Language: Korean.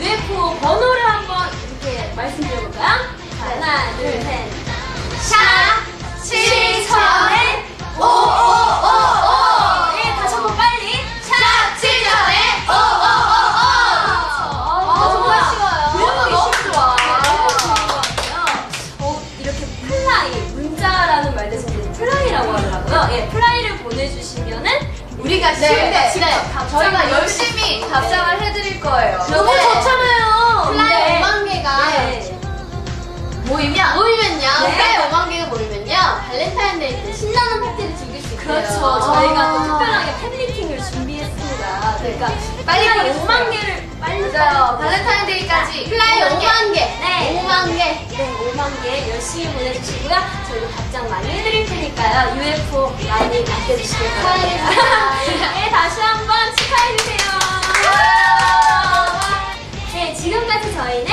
UFO 번호를 한번 이렇게 말씀드려볼까요? 하나, 둘, 셋. 샤, 칠천에 오, 오, 오, 오. 예, 다시 한번 빨리. 샤, 칠천에 오, 오, 오, 오. 아, 아 정말 쉬워요. 그래도 너무 좋아. 아, 너무 좋은 것 같아요. 어, 이렇게 플라이, 문자라는 말 대신에 플라이라고 하더라고요. 예, 플라이를 보내주시면은 우리가 네, 네. 직접 네, 저희가 열심히 답장을 해드릴 거예요. 너무 모이면 모이면요. 네. 국가의 5만 개가 모이면요. 발렌타인데이 신나는 파티를 즐길 수 있어요. 그렇죠. 저희가 또 특별하게 아. 팬미팅을 준비했습니다. 네. 그러니까 빨리 플라이 5만 개를 빨리 발렌타인데이까지 플라이 5만 개. 네. 5만 개. 네, 5만 개 열심히 보내주시고요. 저희 답장 많이 해드릴 테니까요. UFO 많이 남겨주시길 바랍니다. 네, 다시 한번 축하해주세요. 네, 지금까지 저희는